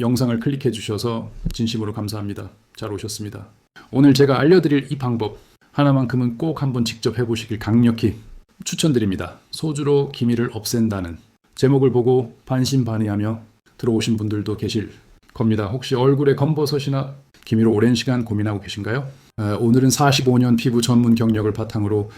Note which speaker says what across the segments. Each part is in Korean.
Speaker 1: 영상을 클릭해 주셔서 진심으로 감사합니다. 잘 오셨습니다. 오늘 제가 알려드릴 이 방법 하나만큼은 꼭 한번 직접 해보시길 강력히 추천드립니다. 소주로 기미를 없앤다는 제목을 보고 반신반의하며 들어오신 분들도 계실 겁니다. 혹시 얼굴에 검버섯이나 기미로 오랜 시간 고민하고 계신가요? 아, 오늘은 45년 피부 전문 경력을 바탕으로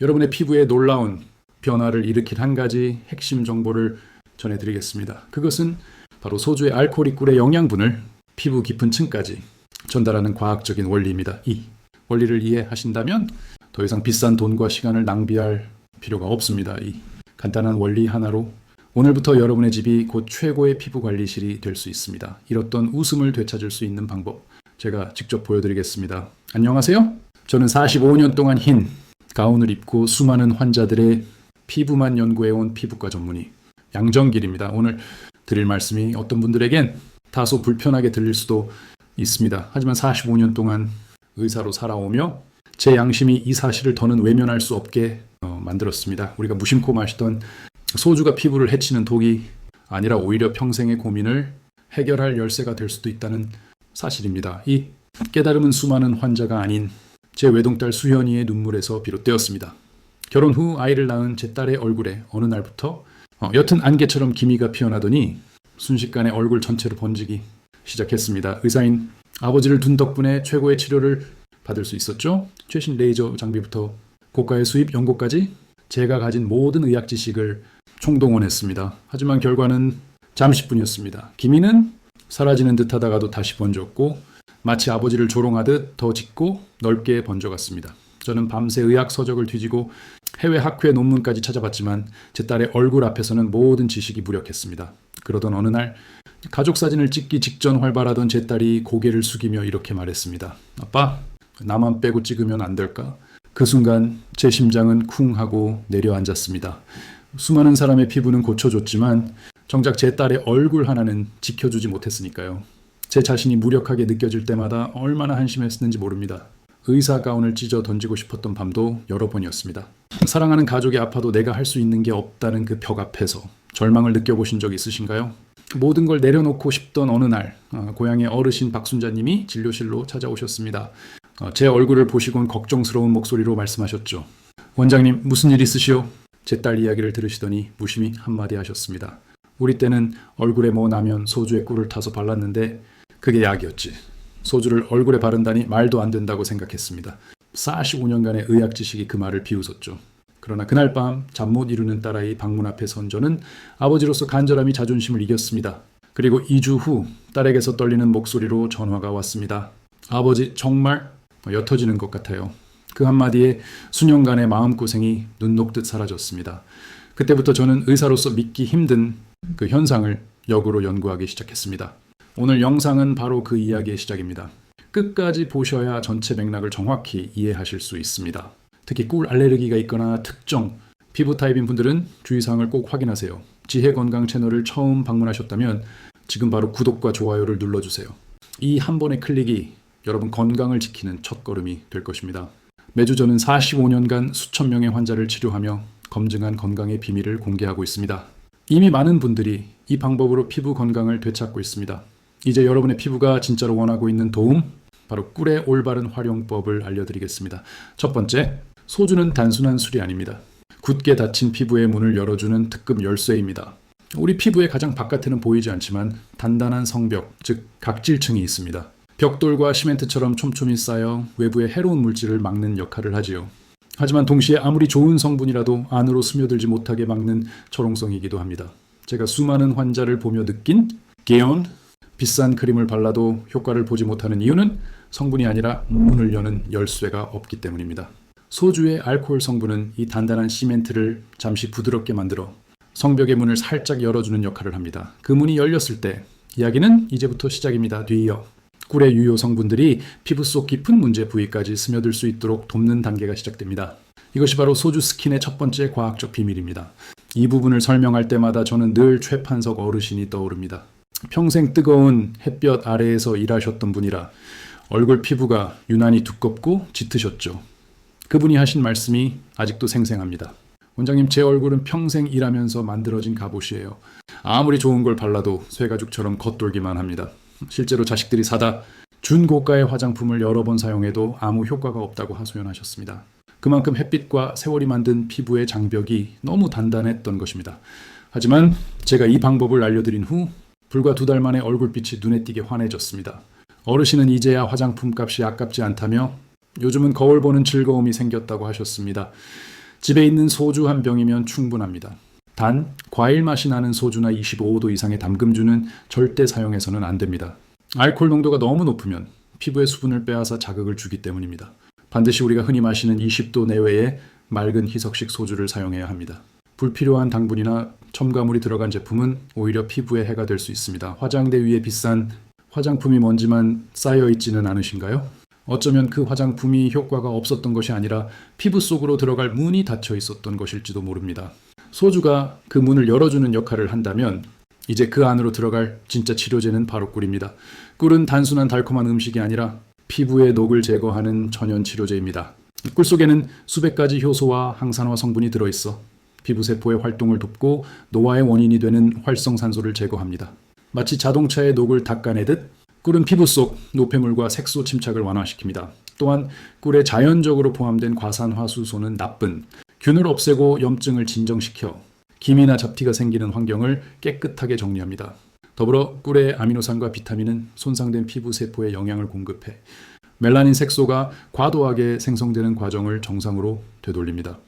Speaker 1: 여러분의 피부에 놀라운 변화를 일으킬 한 가지 핵심 정보를 전해드리겠습니다. 그것은 바로 소주의 알코올이 꿀의 영양분을 피부 깊은 층까지 전달하는 과학적인 원리입니다. 이 원리를 이해하신다면 더 이상 비싼 돈과 시간을 낭비할 필요가 없습니다. 이 간단한 원리 하나로 오늘부터 여러분의 집이 곧 최고의 피부 관리실이 될 수 있습니다. 잃었던 웃음을 되찾을 수 있는 방법 제가 직접 보여드리겠습니다. 안녕하세요. 저는 45년 동안 흰 가운을 입고 수많은 환자들의 피부만 연구해온 피부과 전문의 양정길입니다. 오늘 드릴 말씀이 어떤 분들에겐 다소 불편하게 들릴 수도 있습니다. 하지만 45년 동안 의사로 살아오며 제 양심이 이 사실을 더는 외면할 수 없게 어, 만들었습니다. 우리가 무심코 마시던 소주가 피부를 해치는 독이 아니라 오히려 평생의 고민을 해결할 열쇠가 될 수도 있다는 사실입니다. 이 깨달음은 수많은 환자가 아닌 제 외동딸 수현이의 눈물에서 비롯되었습니다. 결혼 후 아이를 낳은 제 딸의 얼굴에 어느 날부터 어, 옅은 안개처럼 기미가 피어나더니 순식간에 얼굴 전체로 번지기 시작했습니다. 의사인 아버지를 둔 덕분에 최고의 치료를 받을 수 있었죠. 최신 레이저 장비부터 고가의 수입 연고까지 제가 가진 모든 의학 지식을 총동원했습니다. 하지만 결과는 잠시뿐이었습니다. 기미는 사라지는 듯 하다가도 다시 번졌고 마치 아버지를 조롱하듯 더 짙고 넓게 번져갔습니다. 저는 밤새 의학 서적을 뒤지고 해외 학회 논문까지 찾아봤지만 제 딸의 얼굴 앞에서는 모든 지식이 무력했습니다. 그러던 어느 날 가족 사진을 찍기 직전 활발하던 제 딸이 고개를 숙이며 이렇게 말했습니다. 아빠, 나만 빼고 찍으면 안 될까? 그 순간 제 심장은 쿵 하고 내려앉았습니다. 수많은 사람의 피부는 고쳐줬지만 정작 제 딸의 얼굴 하나는 지켜주지 못했으니까요. 제 자신이 무력하게 느껴질 때마다 얼마나 한심했는지 모릅니다. 의사 가운을 찢어 던지고 싶었던 밤도 여러 번이었습니다. 사랑하는 가족이 아파도 내가 할 수 있는 게 없다는 그 벽 앞에서 절망을 느껴보신 적 있으신가요? 모든 걸 내려놓고 싶던 어느 날 어, 고향의 어르신 박순자님이 진료실로 찾아오셨습니다. 어, 제 얼굴을 보시곤 걱정스러운 목소리로 말씀하셨죠. 원장님 무슨 일 있으시오? 제 딸 이야기를 들으시더니 무심히 한마디 하셨습니다. 우리 때는 얼굴에 뭐 나면 소주에 꿀을 타서 발랐는데 그게 약이었지. 소주를 얼굴에 바른다니 말도 안 된다고 생각했습니다. 45년간의 의학 지식이 그 말을 비웃었죠. 그러나 그날 밤 잠 못 이루는 딸아이 방문 앞에 선 저는 아버지로서 간절함이 자존심을 이겼습니다. 그리고 2주 후 딸에게서 떨리는 목소리로 전화가 왔습니다. 아버지 정말 옅어지는 것 같아요. 그 한마디에 수년간의 마음고생이 눈 녹듯 사라졌습니다. 그때부터 저는 의사로서 믿기 힘든 그 현상을 역으로 연구하기 시작했습니다. 오늘 영상은 바로 그 이야기의 시작입니다. 끝까지 보셔야 전체 맥락을 정확히 이해하실 수 있습니다. 특히 꿀 알레르기가 있거나 특정 피부 타입인 분들은 주의사항을 꼭 확인하세요. 지혜 건강 채널을 처음 방문하셨다면 지금 바로 구독과 좋아요를 눌러주세요. 이 한 번의 클릭이 여러분 건강을 지키는 첫 걸음이 될 것입니다. 매주 저는 45년간 수천 명의 환자를 치료하며 검증한 건강의 비밀을 공개하고 있습니다. 이미 많은 분들이 이 방법으로 피부 건강을 되찾고 있습니다. 이제 여러분의 피부가 진짜로 원하고 있는 도움, 바로 꿀의 올바른 활용법을 알려드리겠습니다. 첫 번째, 소주는 단순한 술이 아닙니다. 굳게 닫힌 피부의 문을 열어주는 특급 열쇠입니다. 우리 피부의 가장 바깥에는 보이지 않지만 단단한 성벽, 즉 각질층이 있습니다. 벽돌과 시멘트처럼 촘촘히 쌓여 외부의 해로운 물질을 막는 역할을 하지요. 하지만 동시에 아무리 좋은 성분이라도 안으로 스며들지 못하게 막는 초롱성이기도 합니다. 제가 수많은 환자를 보며 느낀 개연, 비싼 크림을 발라도 효과를 보지 못하는 이유는 성분이 아니라 문을 여는 열쇠가 없기 때문입니다. 소주의 알코올 성분은 이 단단한 시멘트를 잠시 부드럽게 만들어 성벽의 문을 살짝 열어주는 역할을 합니다. 그 문이 열렸을 때 이야기는 이제부터 시작입니다. 뒤이어 꿀의 유효 성분들이 피부 속 깊은 문제 부위까지 스며들 수 있도록 돕는 단계가 시작됩니다. 이것이 바로 소주 스킨의 첫 번째 과학적 비밀입니다. 이 부분을 설명할 때마다 저는 늘 최판석 어르신이 떠오릅니다. 평생 뜨거운 햇볕 아래에서 일하셨던 분이라 얼굴 피부가 유난히 두껍고 짙으셨죠. 그분이 하신 말씀이 아직도 생생합니다. 원장님 제 얼굴은 평생 일하면서 만들어진 갑옷이에요. 아무리 좋은 걸 발라도 쇠가죽처럼 겉돌기만 합니다. 실제로 자식들이 사다 준 고가의 화장품을 여러 번 사용해도 아무 효과가 없다고 하소연하셨습니다. 그만큼 햇빛과 세월이 만든 피부의 장벽이 너무 단단했던 것입니다. 하지만 제가 이 방법을 알려드린 후 불과 두 달 만에 얼굴빛이 눈에 띄게 환해졌습니다. 어르신은 이제야 화장품 값이 아깝지 않다며 요즘은 거울 보는 즐거움이 생겼다고 하셨습니다. 집에 있는 소주 한 병이면 충분합니다. 단 과일 맛이 나는 소주나 25도 이상의 담금주는 절대 사용해서는 안 됩니다. 알코올 농도가 너무 높으면 피부에 수분을 빼앗아 자극을 주기 때문입니다. 반드시 우리가 흔히 마시는 20도 내외의 맑은 희석식 소주를 사용해야 합니다. 불필요한 당분이나 첨가물이 들어간 제품은 오히려 피부에 해가 될 수 있습니다. 화장대 위에 비싼 화장품이 먼지만 쌓여 있지는 않으신가요? 어쩌면 그 화장품이 효과가 없었던 것이 아니라 피부 속으로 들어갈 문이 닫혀 있었던 것일지도 모릅니다. 소주가 그 문을 열어주는 역할을 한다면 이제 그 안으로 들어갈 진짜 치료제는 바로 꿀입니다. 꿀은 단순한 달콤한 음식이 아니라 피부의 녹을 제거하는 천연 치료제입니다. 꿀 속에는 수백 가지 효소와 항산화 성분이 들어있어 피부 세포의 활동을 돕고 노화의 원인이 되는 활성산소를 제거합니다. 마치 자동차의 녹을 닦아내듯 꿀은 피부 속 노폐물과 색소 침착을 완화시킵니다. 또한 꿀에 자연적으로 포함된 과산화수소는 나쁜 균을 없애고 염증을 진정시켜 기미나 잡티가 생기는 환경을 깨끗하게 정리합니다. 더불어 꿀의 아미노산과 비타민은 손상된 피부 세포에 영양을 공급해 멜라닌 색소가 과도하게 생성되는 과정을 정상으로 되돌립니다.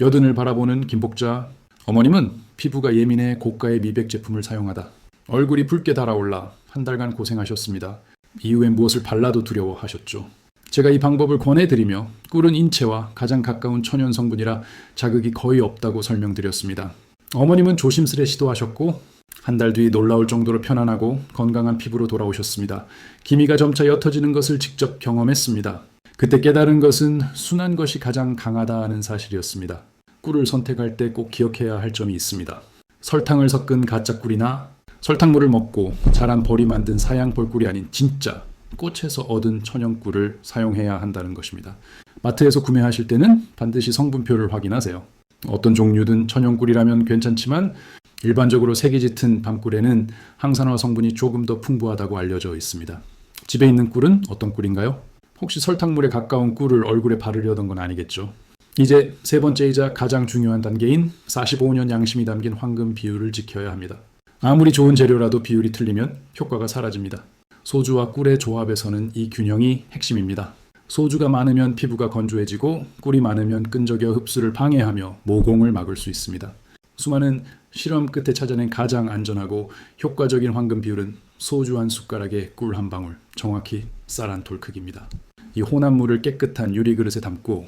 Speaker 1: 여든을 바라보는 김복자 어머님은 피부가 예민해 고가의 미백 제품을 사용하다 얼굴이 붉게 달아올라 한 달간 고생하셨습니다. 이후엔 무엇을 발라도 두려워하셨죠. 제가 이 방법을 권해드리며 꿀은 인체와 가장 가까운 천연 성분이라 자극이 거의 없다고 설명드렸습니다. 어머님은 조심스레 시도하셨고 한 달 뒤 놀라울 정도로 편안하고 건강한 피부로 돌아오셨습니다. 기미가 점차 옅어지는 것을 직접 경험했습니다. 그때 깨달은 것은 순한 것이 가장 강하다는 사실이었습니다. 꿀을 선택할 때 꼭 기억해야 할 점이 있습니다. 설탕을 섞은 가짜 꿀이나 설탕물을 먹고 자란 벌이 만든 사양 벌꿀이 아닌 진짜 꽃에서 얻은 천연 꿀을 사용해야 한다는 것입니다. 마트에서 구매하실 때는 반드시 성분표를 확인하세요. 어떤 종류든 천연 꿀이라면 괜찮지만 일반적으로 색이 짙은 밤꿀에는 항산화 성분이 조금 더 풍부하다고 알려져 있습니다. 집에 있는 꿀은 어떤 꿀인가요? 혹시 설탕물에 가까운 꿀을 얼굴에 바르려던 건 아니겠죠? 이제 세 번째이자 가장 중요한 단계인 45년 양심이 담긴 황금 비율을 지켜야 합니다. 아무리 좋은 재료라도 비율이 틀리면 효과가 사라집니다. 소주와 꿀의 조합에서는 이 균형이 핵심입니다. 소주가 많으면 피부가 건조해지고 꿀이 많으면 끈적여 흡수를 방해하며 모공을 막을 수 있습니다. 수많은 실험 끝에 찾아낸 가장 안전하고 효과적인 황금 비율은 소주 한 숟가락에 꿀 한 방울, 정확히 쌀한돌 크기입니다. 이 혼합 물을 깨끗한 유리 그릇에 담고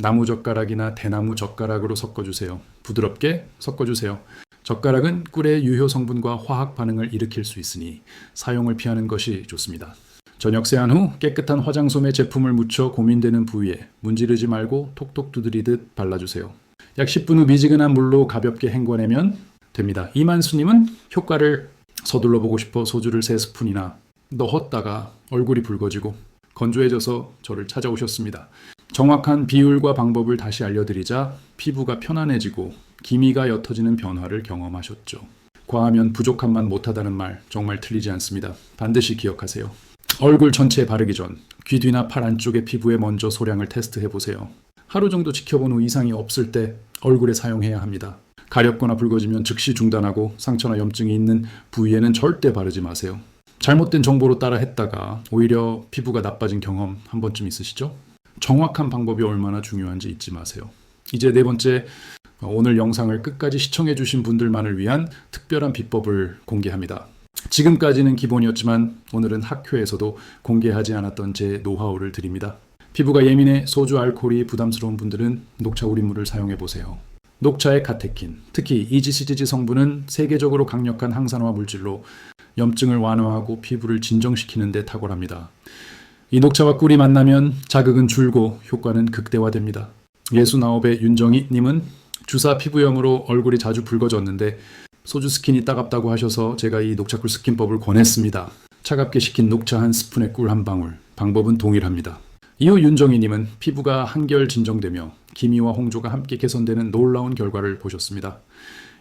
Speaker 1: 나무 젓가락이나 대나무 젓가락으로 섞어주세요. 부드럽게 섞어주세요. 젓가락은 꿀의 유효 성분과 화학 반응을 일으킬 수 있으니 사용을 피하는 것이 좋습니다. 저녁 세안 후 깨끗한 화장솜에 제품을 묻혀 고민되는 부위에 문지르지 말고 톡톡 두드리듯 발라주세요. 약 10분 후 미지근한 물로 가볍게 헹궈내면 됩니다. 이만수님은 효과를 서둘러 보고 싶어 소주를 3스푼이나 넣었다가 얼굴이 붉어지고 건조해져서 저를 찾아오셨습니다. 정확한 비율과 방법을 다시 알려드리자 피부가 편안해지고 기미가 옅어지는 변화를 경험하셨죠. 과하면 부족함만 못하다는 말 정말 틀리지 않습니다. 반드시 기억하세요. 얼굴 전체에 바르기 전 귀 뒤나 팔 안쪽의 피부에 먼저 소량을 테스트해 보세요. 하루 정도 지켜본 후 이상이 없을 때 얼굴에 사용해야 합니다. 가렵거나 붉어지면 즉시 중단하고 상처나 염증이 있는 부위에는 절대 바르지 마세요. 잘못된 정보로 따라 했다가 오히려 피부가 나빠진 경험 한 번쯤 있으시죠? 정확한 방법이 얼마나 중요한지 잊지 마세요. 이제 네 번째 오늘 영상을 끝까지 시청해 주신 분들만을 위한 특별한 비법을 공개합니다. 지금까지는 기본이었지만 오늘은 학교에서도 공개하지 않았던 제 노하우를 드립니다. 피부가 예민해 소주 알코올이 부담스러운 분들은 녹차 우린물을 사용해 보세요. 녹차의 카테킨, 특히 이지시지지 성분은 세계적으로 강력한 항산화 물질로 염증을 완화하고 피부를 진정시키는 데 탁월합니다. 이 녹차와 꿀이 만나면 자극은 줄고 효과는 극대화됩니다. 예수나업의 윤정희 님은 주사 피부염으로 얼굴이 자주 붉어졌는데 소주 스킨이 따갑다고 하셔서 제가 이 녹차꿀 스킨법을 권했습니다. 차갑게 식힌 녹차 한 스푼에 꿀 한 방울. 방법은 동일합니다. 이후 윤정희님은 피부가 한결 진정되며 기미와 홍조가 함께 개선되는 놀라운 결과를 보셨습니다.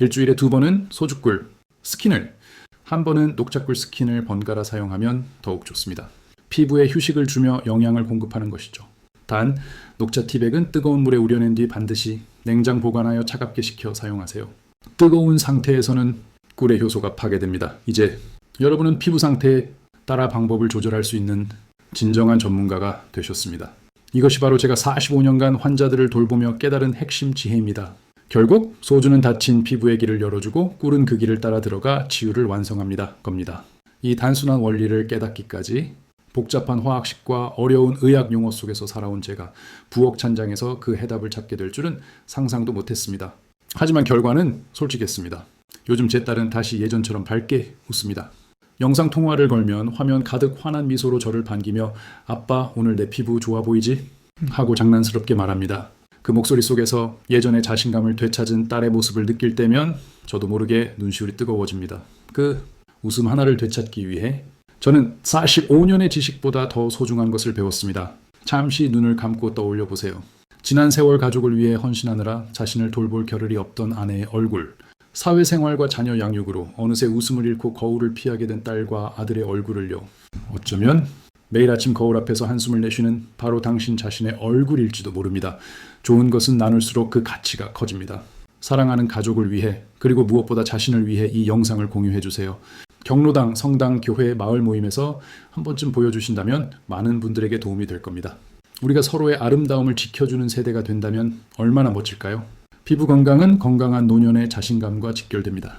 Speaker 1: 일주일에 두 번은 소주꿀, 스킨을, 한 번은 녹차꿀 스킨을 번갈아 사용하면 더욱 좋습니다. 피부에 휴식을 주며 영양을 공급하는 것이죠. 단, 녹차 티백은 뜨거운 물에 우려낸 뒤 반드시 냉장 보관하여 차갑게 식혀 사용하세요. 뜨거운 상태에서는 꿀의 효소가 파괴됩니다. 이제 여러분은 피부 상태에 따라 방법을 조절할 수 있는 진정한 전문가가 되셨습니다. 이것이 바로 제가 45년간 환자들을 돌보며 깨달은 핵심 지혜입니다. 결국 소주는 닫힌 피부의 길을 열어주고 꿀은 그 길을 따라 들어가 치유를 완성합니다. 겁니다. 이 단순한 원리를 깨닫기까지 복잡한 화학식과 어려운 의학 용어 속에서 살아온 제가 부엌 찬장에서 그 해답을 찾게 될 줄은 상상도 못했습니다. 하지만 결과는 솔직했습니다. 요즘 제 딸은 다시 예전처럼 밝게 웃습니다. 영상 통화를 걸면 화면 가득 환한 미소로 저를 반기며 아빠 오늘 내 피부 좋아 보이지? 하고 장난스럽게 말합니다. 그 목소리 속에서 예전의 자신감을 되찾은 딸의 모습을 느낄 때면 저도 모르게 눈시울이 뜨거워집니다. 그 웃음 하나를 되찾기 위해 저는 45년의 지식보다 더 소중한 것을 배웠습니다. 잠시 눈을 감고 떠올려 보세요. 지난 세월 가족을 위해 헌신하느라 자신을 돌볼 겨를이 없던 아내의 얼굴, 사회생활과 자녀 양육으로 어느새 웃음을 잃고 거울을 피하게 된 딸과 아들의 얼굴을요. 어쩌면 매일 아침 거울 앞에서 한숨을 내쉬는 바로 당신 자신의 얼굴일지도 모릅니다. 좋은 것은 나눌수록 그 가치가 커집니다. 사랑하는 가족을 위해 그리고 무엇보다 자신을 위해 이 영상을 공유해 주세요. 경로당, 성당, 교회, 마을 모임에서 한 번쯤 보여주신다면 많은 분들에게 도움이 될 겁니다. 우리가 서로의 아름다움을 지켜주는 세대가 된다면 얼마나 멋질까요? 피부 건강은 건강한 노년의 자신감과 직결됩니다.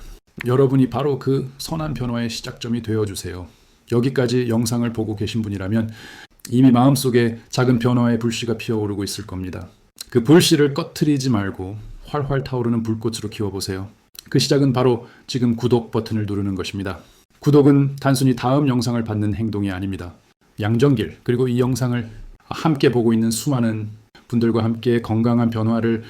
Speaker 1: 여러분이 바로 그 선한 변화의 시작점이 되어주세요. 여기까지 영상을 보고 계신 분이라면 이미 마음속에 작은 변화의 불씨가 피어오르고 있을 겁니다. 그 불씨를 꺼트리지 말고 활활 타오르는 불꽃으로 키워보세요. 그 시작은 바로 지금 구독 버튼을 누르는 것입니다. 구독은 단순히 다음 영상을 받는 행동이 아닙니다. 양정길 그리고 이 영상을 함께 보고 있는 수많은 분들과 함께 건강한 변화를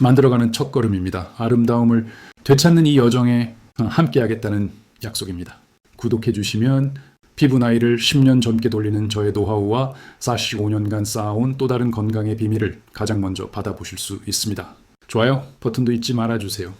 Speaker 1: 만들어가는 첫 걸음입니다. 아름다움을 되찾는 이 여정에 함께하겠다는 약속입니다. 구독해 주시면 피부 나이를 10년 젊게 돌리는 저의 노하우와 45년간 쌓아온 또 다른 건강의 비밀을 가장 먼저 받아보실 수 있습니다. 좋아요 버튼도 잊지 말아주세요.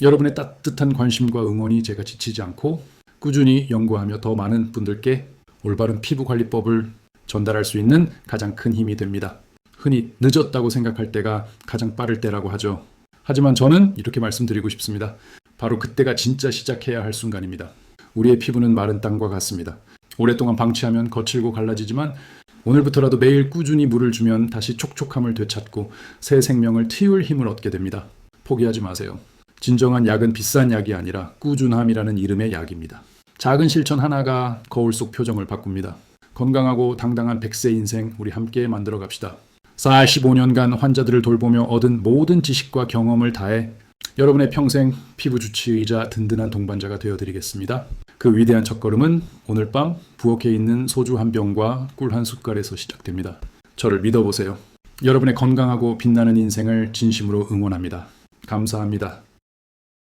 Speaker 1: 여러분의 따뜻한 관심과 응원이 제가 지치지 않고 꾸준히 연구하며 더 많은 분들께 올바른 피부 관리법을 전달할 수 있는 가장 큰 힘이 됩니다. 흔히 늦었다고 생각할 때가 가장 빠를 때라고 하죠. 하지만 저는 이렇게 말씀드리고 싶습니다. 바로 그때가 진짜 시작해야 할 순간입니다. 우리의 피부는 마른 땅과 같습니다. 오랫동안 방치하면 거칠고 갈라지지만 오늘부터라도 매일 꾸준히 물을 주면 다시 촉촉함을 되찾고 새 생명을 틔울 힘을 얻게 됩니다. 포기하지 마세요. 진정한 약은 비싼 약이 아니라 꾸준함이라는 이름의 약입니다. 작은 실천 하나가 거울 속 표정을 바꿉니다. 건강하고 당당한 100세 인생 우리 함께 만들어 갑시다. 45년간 환자들을 돌보며 얻은 모든 지식과 경험을 다해 여러분의 평생 피부 주치의자 든든한 동반자가 되어 드리겠습니다. 그 위대한 첫걸음은 오늘 밤 부엌에 있는 소주 한 병과 꿀 한 숟갈에서 시작됩니다. 저를 믿어보세요. 여러분의 건강하고 빛나는 인생을 진심으로 응원합니다. 감사합니다.